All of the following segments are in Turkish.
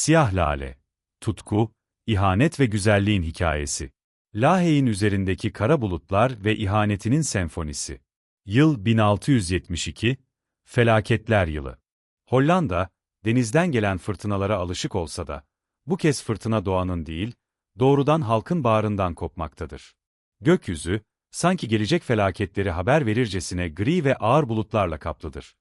Siyah lale, tutku, ihanet ve güzelliğin hikayesi. Lahey'in üzerindeki kara bulutlar ve ihanetinin senfonisi. Yıl 1672, felaketler yılı. Hollanda, denizden gelen fırtınalara alışık olsa da, bu kez fırtına doğanın değil, doğrudan halkın bağrından kopmaktadır. Gökyüzü, sanki gelecek felaketleri haber verircesine gri ve ağır bulutlarla kaplıdır.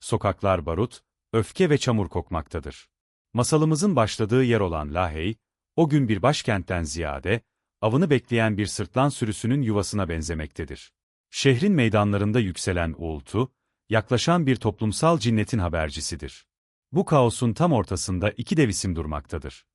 Sokaklar barut, öfke ve çamur kokmaktadır. Masalımızın başladığı yer olan Lahey, o gün bir başkentten ziyade, avını bekleyen bir sırtlan sürüsünün yuvasına benzemektedir. Şehrin meydanlarında yükselen uğultu, yaklaşan bir toplumsal cinnetin habercisidir. Bu kaosun tam ortasında iki dev isim durmaktadır.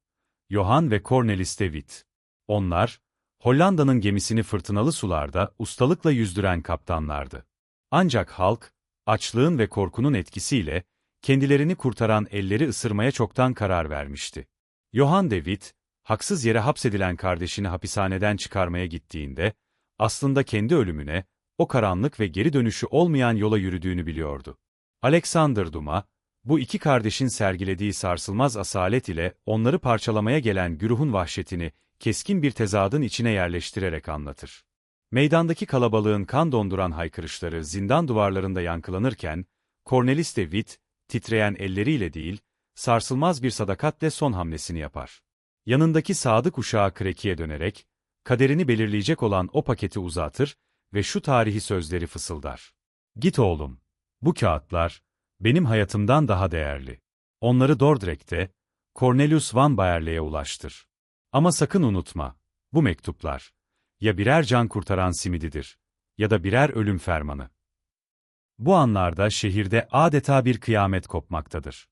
Johann ve Cornelis de Witt. Onlar, Hollanda'nın gemisini fırtınalı sularda ustalıkla yüzdüren kaptanlardı. Ancak halk, açlığın ve korkunun etkisiyle, kendilerini kurtaran elleri ısırmaya çoktan karar vermişti. Johann de haksız yere hapsedilen kardeşini hapishaneden çıkarmaya gittiğinde, aslında kendi ölümüne, o karanlık ve geri dönüşü olmayan yola yürüdüğünü biliyordu. Alexander Dumas, bu iki kardeşin sergilediği sarsılmaz asalet ile onları parçalamaya gelen güruhun vahşetini keskin bir tezadın içine yerleştirerek anlatır. Meydandaki kalabalığın kan donduran haykırışları zindan duvarlarında yankılanırken, Cornelis de Witt, titreyen elleriyle değil, sarsılmaz bir sadakatle son hamlesini yapar. Yanındaki sadık uşağı Kreki'ye dönerek, kaderini belirleyecek olan o paketi uzatır ve şu tarihi sözleri fısıldar. Git oğlum, bu kağıtlar, benim hayatımdan daha değerli. Onları Dordrecht'te, Cornelius van Bayerle'ye ulaştır. Ama sakın unutma, bu mektuplar, ya birer can kurtaran simididir, ya da birer ölüm fermanı. Bu anlarda şehirde adeta bir kıyamet kopmaktadır.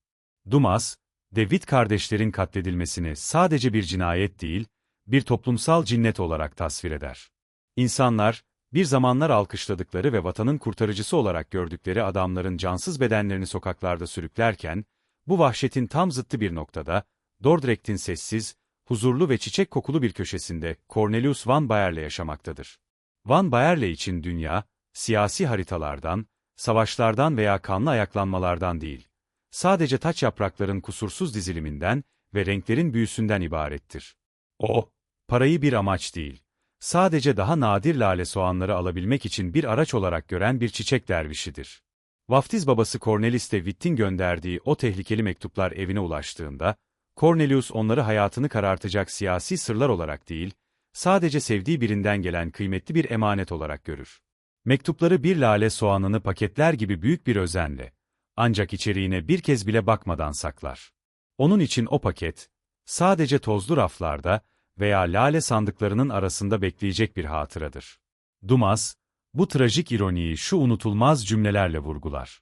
Dumas, David kardeşlerin katledilmesini sadece bir cinayet değil, bir toplumsal cinnet olarak tasvir eder. İnsanlar, bir zamanlar alkışladıkları ve vatanın kurtarıcısı olarak gördükleri adamların cansız bedenlerini sokaklarda sürüklerken, bu vahşetin tam zıttı bir noktada, Dordrecht'in sessiz, huzurlu ve çiçek kokulu bir köşesinde Cornelius Van Bayerle yaşamaktadır. Van Bayerle için dünya, siyasi haritalardan, savaşlardan veya kanlı ayaklanmalardan değil, sadece taç yaprakların kusursuz diziliminden ve renklerin büyüsünden ibarettir. O, parayı bir amaç değil, sadece daha nadir lale soğanları alabilmek için bir araç olarak gören bir çiçek dervişidir. Vaftiz babası Cornelis de Witt'in gönderdiği o tehlikeli mektuplar evine ulaştığında, Cornelius onları hayatını karartacak siyasi sırlar olarak değil, sadece sevdiği birinden gelen kıymetli bir emanet olarak görür. Mektupları bir lale soğanını paketler gibi büyük bir özenle, ancak içeriğine bir kez bile bakmadan saklar. Onun için o paket, sadece tozlu raflarda veya lale sandıklarının arasında bekleyecek bir hatıradır. Dumas, bu trajik ironiyi şu unutulmaz cümlelerle vurgular.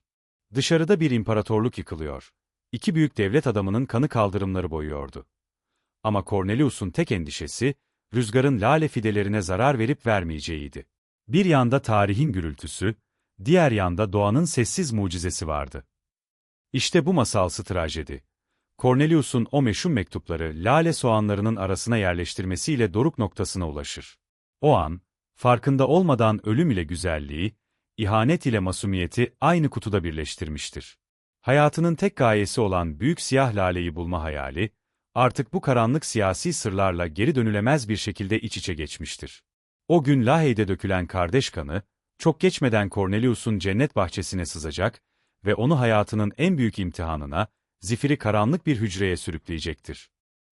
Dışarıda bir imparatorluk yıkılıyor. İki büyük devlet adamının kanı kaldırımları boyuyordu. Ama Cornelius'un tek endişesi, rüzgarın lale fidelerine zarar verip vermeyeceğiydi. Bir yanda tarihin gürültüsü, diğer yanda doğanın sessiz mucizesi vardı. İşte bu masalsı trajedi. Cornelius'un o meşhur mektupları lale soğanlarının arasına yerleştirmesiyle doruk noktasına ulaşır. O an, farkında olmadan ölüm ile güzelliği, ihanet ile masumiyeti aynı kutuda birleştirmiştir. Hayatının tek gayesi olan büyük siyah laleyi bulma hayali, artık bu karanlık siyasi sırlarla geri dönülemez bir şekilde iç içe geçmiştir. O gün Lahey'de dökülen kardeş kanı, çok geçmeden Cornelius'un cennet bahçesine sızacak ve onu hayatının en büyük imtihanına, zifiri karanlık bir hücreye sürükleyecektir.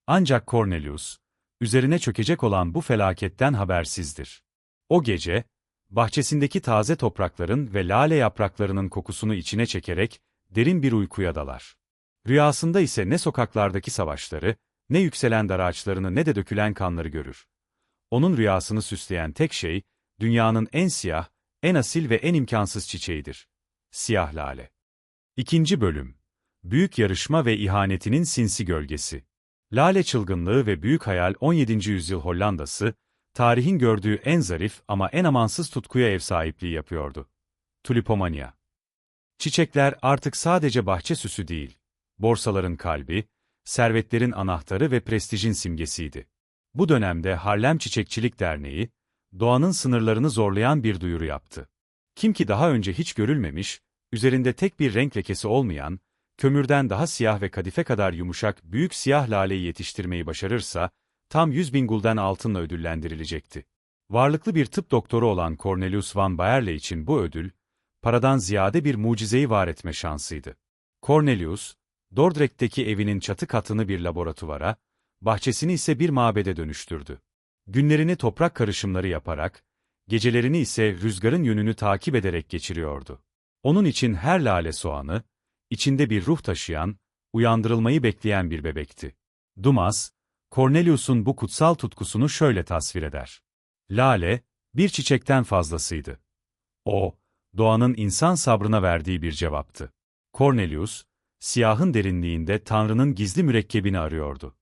Ancak Cornelius, üzerine çökecek olan bu felaketten habersizdir. O gece, bahçesindeki taze toprakların ve lale yapraklarının kokusunu içine çekerek, derin bir uykuya dalar. Rüyasında ise ne sokaklardaki savaşları, ne yükselen dar ağaçlarını ne de dökülen kanları görür. Onun rüyasını süsleyen tek şey, dünyanın en siyah, en asil ve en imkansız çiçeğidir. Siyah lale. İkinci bölüm. Büyük yarışma ve ihanetinin sinsi gölgesi. Lale çılgınlığı ve büyük hayal 17. yüzyıl Hollandası, tarihin gördüğü en zarif ama en amansız tutkuya ev sahipliği yapıyordu. Tulipomania. Çiçekler artık sadece bahçe süsü değil, borsaların kalbi, servetlerin anahtarı ve prestijin simgesiydi. Bu dönemde Harlem Çiçekçilik Derneği, doğanın sınırlarını zorlayan bir duyuru yaptı. Kim ki daha önce hiç görülmemiş, üzerinde tek bir renk lekesi olmayan, kömürden daha siyah ve kadife kadar yumuşak büyük siyah laleyi yetiştirmeyi başarırsa, tam 100 bin gulden altınla ödüllendirilecekti. Varlıklı bir tıp doktoru olan Cornelius van Baerle için bu ödül, paradan ziyade bir mucizeyi var etme şansıydı. Cornelius, Dordrecht'teki evinin çatı katını bir laboratuvara, bahçesini ise bir mabede dönüştürdü. Günlerini toprak karışımları yaparak, gecelerini ise rüzgarın yönünü takip ederek geçiriyordu. Onun için her lale soğanı, içinde bir ruh taşıyan, uyandırılmayı bekleyen bir bebekti. Dumas, Cornelius'un bu kutsal tutkusunu şöyle tasvir eder. Lale, bir çiçekten fazlasıydı. O, doğanın insan sabrına verdiği bir cevaptı. Cornelius, siyahın derinliğinde Tanrı'nın gizli mürekkebini arıyordu.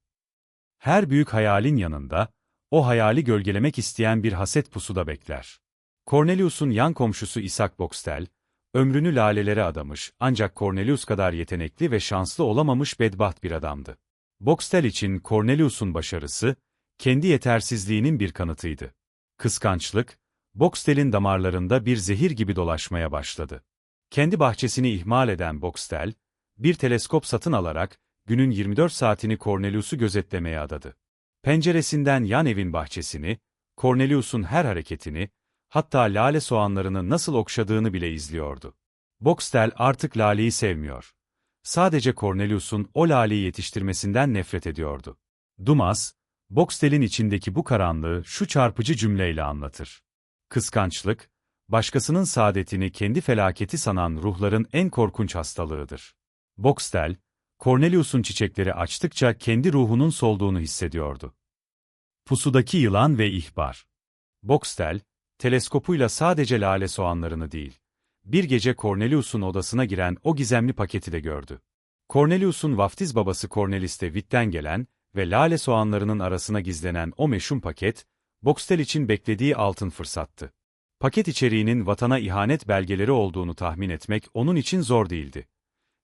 Her büyük hayalin yanında, o hayali gölgelemek isteyen bir haset pusuda bekler. Cornelius'un yan komşusu Isaac Boxtel, ömrünü lalelere adamış ancak Cornelius kadar yetenekli ve şanslı olamamış bedbaht bir adamdı. Boxtel için Cornelius'un başarısı, kendi yetersizliğinin bir kanıtıydı. Kıskançlık, Boxtel'in damarlarında bir zehir gibi dolaşmaya başladı. Kendi bahçesini ihmal eden Boxtel, bir teleskop satın alarak, günün 24 saatini Cornelius'u gözetlemeye adadı. Penceresinden yan evin bahçesini, Cornelius'un her hareketini, hatta lale soğanlarını nasıl okşadığını bile izliyordu. Boxtel artık laleyi sevmiyor. Sadece Cornelius'un o laleyi yetiştirmesinden nefret ediyordu. Dumas, Boxtel'in içindeki bu karanlığı şu çarpıcı cümleyle anlatır. Kıskançlık, başkasının saadetini kendi felaketi sanan ruhların en korkunç hastalığıdır. Boxtel, Cornelius'un çiçekleri açtıkça kendi ruhunun solduğunu hissediyordu. Pusudaki yılan ve ihbar. Boxtel, teleskopuyla sadece lale soğanlarını değil, bir gece Cornelius'un odasına giren o gizemli paketi de gördü. Cornelius'un vaftiz babası Cornelis de Witt'ten gelen ve lale soğanlarının arasına gizlenen o meşhum paket, Boxtel için beklediği altın fırsattı. Paket içeriğinin vatana ihanet belgeleri olduğunu tahmin etmek onun için zor değildi.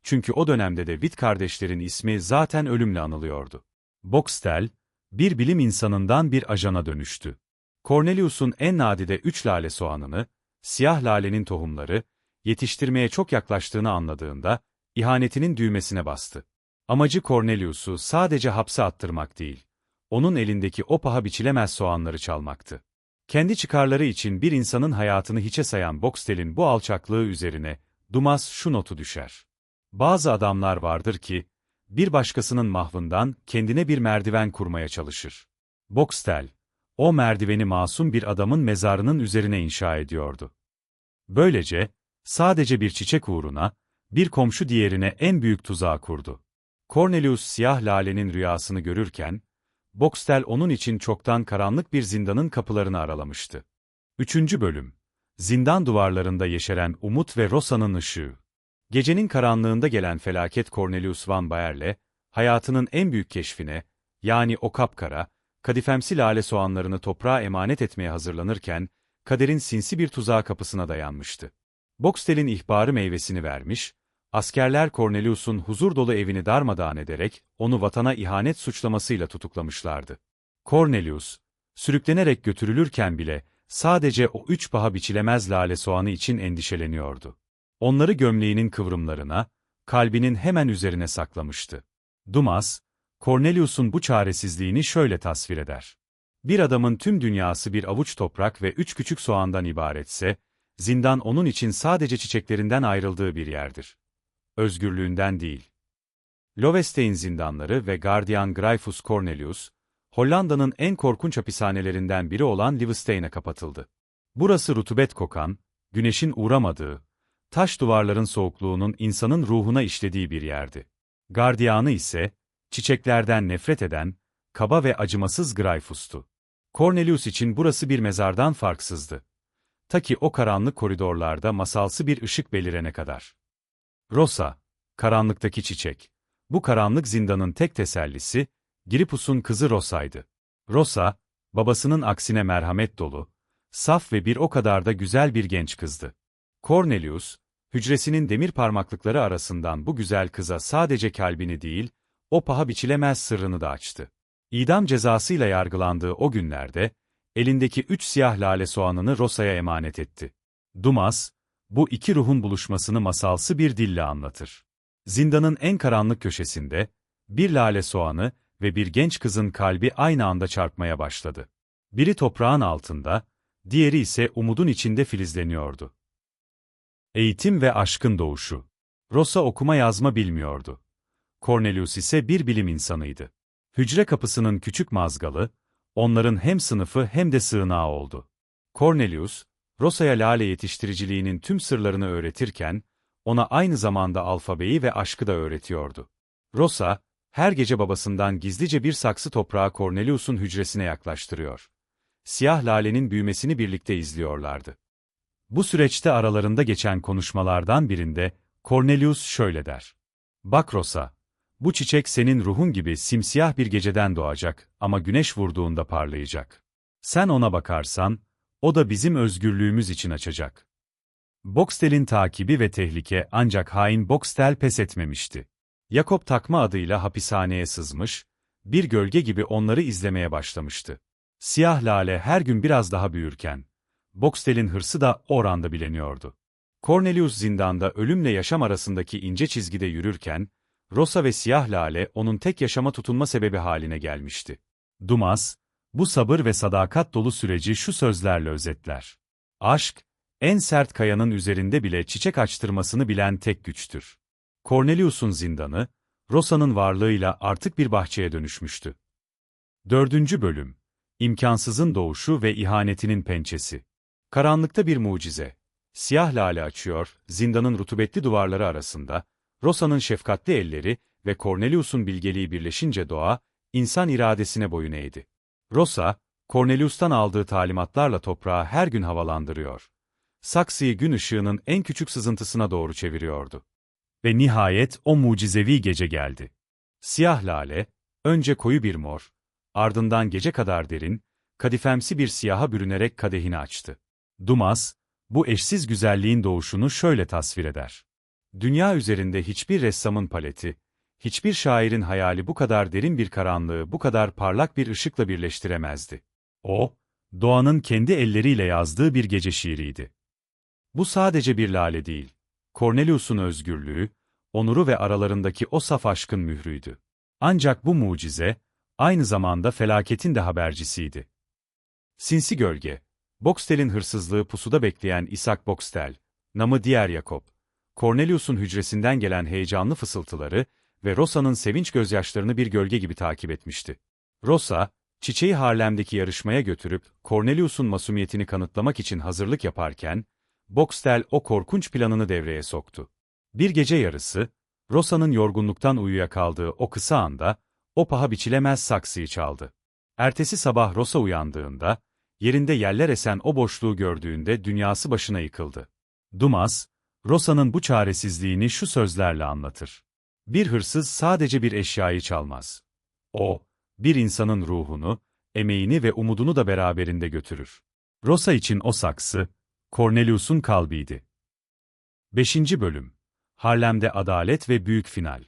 Çünkü o dönemde de Witt kardeşlerin ismi zaten ölümle anılıyordu. Boxtel, bir bilim insanından bir ajana dönüştü. Cornelius'un en nadide üç lale soğanını, siyah lalenin tohumları, yetiştirmeye çok yaklaştığını anladığında, ihanetinin düğmesine bastı. Amacı Cornelius'u sadece hapse attırmak değil, onun elindeki o paha biçilemez soğanları çalmaktı. Kendi çıkarları için bir insanın hayatını hiçe sayan Boxtel'in bu alçaklığı üzerine, Dumas şu notu düşer. Bazı adamlar vardır ki, bir başkasının mahvından kendine bir merdiven kurmaya çalışır. Boxtel, o merdiveni masum bir adamın mezarının üzerine inşa ediyordu. Böylece, sadece bir çiçek uğruna, bir komşu diğerine en büyük tuzağı kurdu. Cornelius siyah lalenin rüyasını görürken, Boxtel onun için çoktan karanlık bir zindanın kapılarını aralamıştı. Üçüncü bölüm Zindan duvarlarında yeşeren umut ve Rosa'nın ışığı. Gecenin karanlığında gelen felaket Cornelius Van Bayer'le, hayatının en büyük keşfine, yani o kapkara, kadifemsi lale soğanlarını toprağa emanet etmeye hazırlanırken, kaderin sinsi bir tuzağa kapısına dayanmıştı. Boxtel'in ihbarı meyvesini vermiş, askerler Cornelius'un huzur dolu evini darmadağın ederek, onu vatana ihanet suçlamasıyla tutuklamışlardı. Cornelius, sürüklenerek götürülürken bile, sadece o üç paha biçilemez lale soğanı için endişeleniyordu. Onları gömleğinin kıvrımlarına, kalbinin hemen üzerine saklamıştı. Dumas, Cornelius'un bu çaresizliğini şöyle tasvir eder. Bir adamın tüm dünyası bir avuç toprak ve üç küçük soğandan ibaretse, zindan onun için sadece çiçeklerinden ayrıldığı bir yerdir. Özgürlüğünden değil. Lovestein zindanları ve gardiyan Gryphus Cornelius, Hollanda'nın en korkunç hapishanelerinden biri olan Livestein'e kapatıldı. Burası rutubet kokan, güneşin uğramadığı, taş duvarların soğukluğunun insanın ruhuna işlediği bir yerdi. Gardiyanı ise, çiçeklerden nefret eden, kaba ve acımasız Gryphus'tu. Cornelius için burası bir mezardan farksızdı. Ta ki o karanlık koridorlarda masalsı bir ışık belirene kadar. Rosa, karanlıktaki çiçek. Bu karanlık zindanın tek tesellisi, Gripus'un kızı Rosa'ydı. Rosa, babasının aksine merhamet dolu, saf ve bir o kadar da güzel bir genç kızdı. Cornelius, hücresinin demir parmaklıkları arasından bu güzel kıza sadece kalbini değil, o paha biçilemez sırrını da açtı. İdam cezasıyla yargılandığı o günlerde, elindeki üç siyah lale soğanını Rosa'ya emanet etti. Dumas, bu iki ruhun buluşmasını masalsı bir dille anlatır. Zindanın en karanlık köşesinde, bir lale soğanı ve bir genç kızın kalbi aynı anda çarpmaya başladı. Biri toprağın altında, diğeri ise umudun içinde filizleniyordu. Eğitim ve aşkın doğuşu. Rosa okuma yazma bilmiyordu. Cornelius ise bir bilim insanıydı. Hücre kapısının küçük mazgalı, onların hem sınıfı hem de sığınağı oldu. Cornelius, Rosa'ya lale yetiştiriciliğinin tüm sırlarını öğretirken, ona aynı zamanda alfabeyi ve aşkı da öğretiyordu. Rosa, her gece babasından gizlice bir saksı toprağı Cornelius'un hücresine yaklaştırıyor. Siyah lalenin büyümesini birlikte izliyorlardı. Bu süreçte aralarında geçen konuşmalardan birinde, Cornelius şöyle der. Bak Rosa, bu çiçek senin ruhun gibi simsiyah bir geceden doğacak ama güneş vurduğunda parlayacak. Sen ona bakarsan, o da bizim özgürlüğümüz için açacak. Boxtel'in takibi ve tehlike ancak hain Boxtel pes etmemişti. Jacob takma adıyla hapishaneye sızmış, bir gölge gibi onları izlemeye başlamıştı. Siyah lale her gün biraz daha büyürken, Boxtel'in hırsı da oranda bileniyordu. Cornelius zindanda ölümle yaşam arasındaki ince çizgide yürürken, Rosa ve siyah lale onun tek yaşama tutunma sebebi haline gelmişti. Dumas, bu sabır ve sadakat dolu süreci şu sözlerle özetler. Aşk, en sert kayanın üzerinde bile çiçek açtırmasını bilen tek güçtür. Cornelius'un zindanı, Rosa'nın varlığıyla artık bir bahçeye dönüşmüştü. Dördüncü bölüm İmkansızın doğuşu ve ihanetinin pençesi. Karanlıkta bir mucize. Siyah lale açıyor, zindanın rutubetli duvarları arasında, Rosa'nın şefkatli elleri ve Cornelius'un bilgeliği birleşince doğa, insan iradesine boyun eğdi. Rosa, Cornelius'tan aldığı talimatlarla toprağı her gün havalandırıyor. Saksıyı gün ışığının en küçük sızıntısına doğru çeviriyordu. Ve nihayet o mucizevi gece geldi. Siyah lale, önce koyu bir mor, ardından gece kadar derin, kadifemsi bir siyaha bürünerek kadehini açtı. Dumas, bu eşsiz güzelliğin doğuşunu şöyle tasvir eder. Dünya üzerinde hiçbir ressamın paleti, hiçbir şairin hayali bu kadar derin bir karanlığı bu kadar parlak bir ışıkla birleştiremezdi. O, doğanın kendi elleriyle yazdığı bir gece şiiriydi. Bu sadece bir lale değil, Cornelius'un özgürlüğü, onuru ve aralarındaki o saf aşkın mührüydü. Ancak bu mucize, aynı zamanda felaketin de habercisiydi. Sinsi gölge, Boxtel'in hırsızlığı pusuda bekleyen Isaac Boxtel, namı diğer Jacob, Cornelius'un hücresinden gelen heyecanlı fısıltıları ve Rosa'nın sevinç gözyaşlarını bir gölge gibi takip etmişti. Rosa, çiçeği Harlem'deki yarışmaya götürüp Cornelius'un masumiyetini kanıtlamak için hazırlık yaparken, Boxtel o korkunç planını devreye soktu. Bir gece yarısı, Rosa'nın yorgunluktan uyuyakaldığı o kısa anda, o paha biçilemez saksıyı çaldı. Ertesi sabah Rosa uyandığında, yerinde yerler esen o boşluğu gördüğünde dünyası başına yıkıldı. Dumas, Rosa'nın bu çaresizliğini şu sözlerle anlatır. Bir hırsız sadece bir eşyayı çalmaz. O, bir insanın ruhunu, emeğini ve umudunu da beraberinde götürür. Rosa için o saksı, Cornelius'un kalbiydi. 5. Bölüm Harlem'de Adalet ve Büyük Final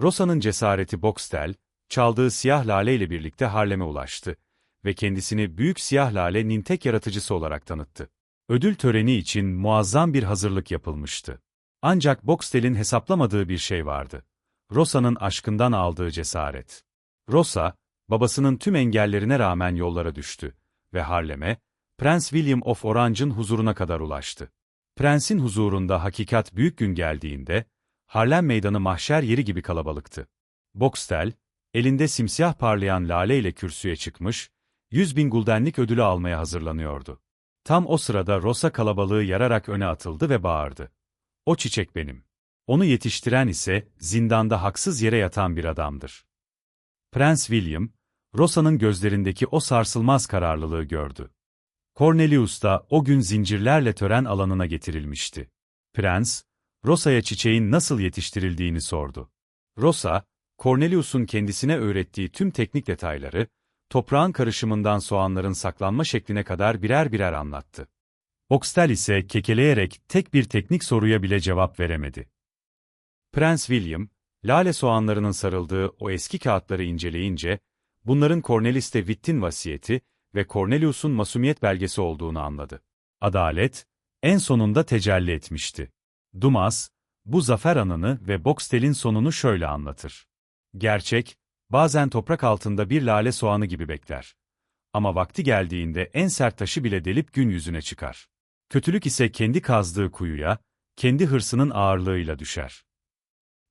Rosa'nın cesareti Boxtel, çaldığı siyah lale ile birlikte Harlem'e ulaştı ve kendisini büyük siyah lale'nin tek yaratıcısı olarak tanıttı. Ödül töreni için muazzam bir hazırlık yapılmıştı. Ancak Boxtel'in hesaplamadığı bir şey vardı. Rosa'nın aşkından aldığı cesaret. Rosa, babasının tüm engellerine rağmen yollara düştü ve Harlem'e, Prens William of Orange'ın huzuruna kadar ulaştı. Prensin huzurunda hakikat büyük gün geldiğinde, Harlem meydanı mahşer yeri gibi kalabalıktı. Boxtel, elinde simsiyah parlayan lale ile kürsüye çıkmış, 100 bin guldenlik ödülü almaya hazırlanıyordu. Tam o sırada Rosa kalabalığı yararak öne atıldı ve bağırdı. O çiçek benim. Onu yetiştiren ise zindanda haksız yere yatan bir adamdır. Prens William, Rosa'nın gözlerindeki o sarsılmaz kararlılığı gördü. Cornelius da o gün zincirlerle tören alanına getirilmişti. Prens, Rosa'ya çiçeğin nasıl yetiştirildiğini sordu. Rosa, Cornelius'un kendisine öğrettiği tüm teknik detayları, toprağın karışımından soğanların saklanma şekline kadar birer birer anlattı. Boxtel ise kekeleyerek tek bir teknik soruya bile cevap veremedi. Prens William, lale soğanlarının sarıldığı o eski kağıtları inceleyince, bunların Cornelis de Witt'in vasiyeti ve Cornelius'un masumiyet belgesi olduğunu anladı. Adalet, en sonunda tecelli etmişti. Dumas, bu zafer anını ve Boxtel'in sonunu şöyle anlatır. Gerçek, bazen toprak altında bir lale soğanı gibi bekler. Ama vakti geldiğinde en sert taşı bile delip gün yüzüne çıkar. Kötülük ise kendi kazdığı kuyuya, kendi hırsının ağırlığıyla düşer.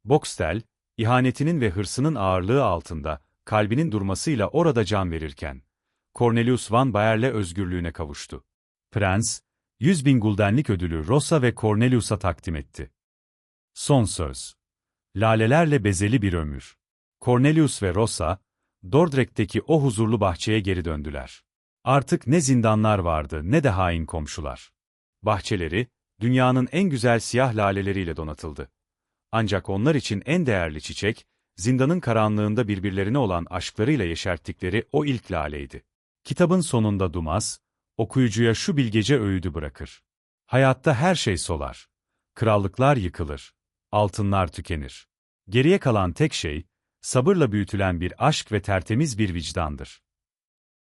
Boxtel, ihanetinin ve hırsının ağırlığı altında, kalbinin durmasıyla orada can verirken, Cornelius Van Bayer'le özgürlüğüne kavuştu. Prens, 100 bin guldenlik ödülü Rosa ve Cornelius'a takdim etti. Son söz. Lalelerle bezeli bir ömür. Cornelius ve Rosa, Dordrecht'teki o huzurlu bahçeye geri döndüler. Artık ne zindanlar vardı ne de hain komşular. Bahçeleri, dünyanın en güzel siyah laleleriyle donatıldı. Ancak onlar için en değerli çiçek, zindanın karanlığında birbirlerine olan aşklarıyla yeşerttikleri o ilk laleydi. Kitabın sonunda Dumas, okuyucuya şu bilgece öğüdü bırakır. Hayatta her şey solar. Krallıklar yıkılır. Altınlar tükenir. Geriye kalan tek şey, sabırla büyütülen bir aşk ve tertemiz bir vicdandır.